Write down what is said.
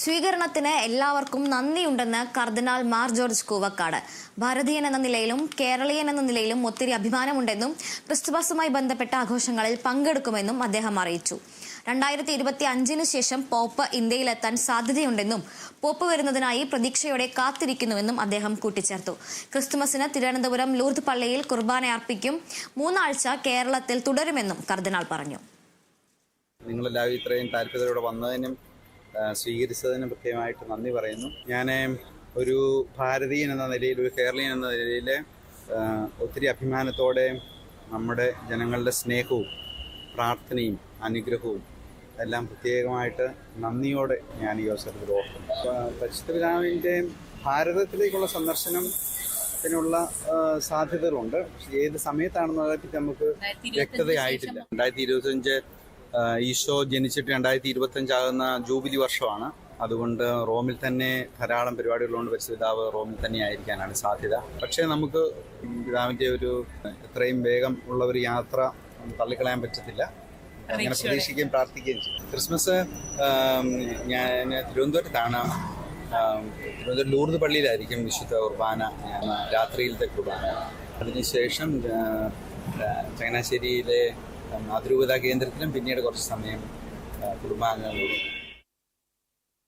സ്വീകരണത്തിന് എല്ലാവർക്കും നന്ദിയുണ്ടെന്ന് കർദിനാൾ മാർ ജോർജ് കൂവക്കാട്. ഭാരതീയൻ എന്ന നിലയിലും കേരളീയൻ എന്ന നിലയിലും ഒത്തിരി അഭിമാനമുണ്ടെന്നും ക്രിസ്തുമസുമായി ബന്ധപ്പെട്ട ആഘോഷങ്ങളിൽ പങ്കെടുക്കുമെന്നും അദ്ദേഹം അറിയിച്ചു. രണ്ടായിരത്തി ഇരുപത്തി അഞ്ചിനു ശേഷം പോപ്പ് ഇന്ത്യയിലെത്താൻ സാധ്യതയുണ്ടെന്നും പോപ്പ് വരുന്നതിനായി പ്രതീക്ഷയോടെ കാത്തിരിക്കുന്നുവെന്നും അദ്ദേഹം കൂട്ടിച്ചേർത്തു. ക്രിസ്തുമസിന് തിരുവനന്തപുരം ലൂർദ് പള്ളിയിൽ കുർബാന അർപ്പിക്കും മൂന്നാഴ്ച കേരളത്തിൽ തുടരുമെന്നും കർദിനാൾ പറഞ്ഞു. നിങ്ങളെല്ലാവരും ഇത്രയും താല്പര്യത്തോടെ വന്നതിനും സ്വീകരിച്ചതിനും പ്രത്യേകമായിട്ട് നന്ദി പറയുന്നു. ഞാൻ ഒരു ഭാരതീയൻ എന്ന നിലയിൽ ഒരു കേരളീയൻ എന്ന നിലയിൽ ഒത്തിരി അഭിമാനത്തോടെ നമ്മുടെ ജനങ്ങളുടെ സ്നേഹവും പ്രാർത്ഥനയും അനുഗ്രഹവും എല്ലാം പ്രത്യേകമായിട്ട് നന്ദിയോടെ ഞാൻ ഈ അവസരത്തിൽ ഓർക്കുന്നു. പരിശുദ്ധ പിതാവിന്റെ ഭാരതത്തിലേക്കുള്ള സന്ദർശനം ത്തിനുള്ള സാധ്യതകളുണ്ട്. പക്ഷേ ഏത് സമയത്താണെന്നതിനെപ്പറ്റി നമുക്ക് വ്യക്തതയായിട്ടില്ല. രണ്ടായിരത്തി ഇരുപത്തിയഞ്ച് ഈശോ ജനിച്ചിട്ട് രണ്ടായിരത്തി ഇരുപത്തഞ്ചാകുന്ന ജൂബിലി വർഷമാണ്. അതുകൊണ്ട് റോമിൽ തന്നെ ധാരാളം പരിപാടികളുണ്ട് പരിശുദ്ധാവ് പിതാവ് റോമിൽ തന്നെ ആയിരിക്കാനാണ് സാധ്യത. പക്ഷേ നമുക്ക് പിതാവിന്റെ ഒരു എത്രയും വേഗം ഉള്ള ഒരു യാത്ര തള്ളിക്കളയാൻ പറ്റത്തില്ല. അങ്ങനെ പ്രതീക്ഷിക്കുകയും പ്രാർത്ഥിക്കുകയും ചെയ്യും. ക്രിസ്മസ് ഞാൻ തിരുവനന്തപുരത്താണ്. തിരുവനന്തപുരം ലൂർദ് പള്ളിയിലായിരിക്കും വിശുദ്ധ കുർബാന രാത്രിയിലത്തെ കുർബാന. അതിനുശേഷം ചങ്ങനാശ്ശേരിയിലെ അതിരൂപതാ കേന്ദ്രത്തിലും പിന്നീട് കുറച്ച് സമയം കുടുംബാംഗങ്ങളോട്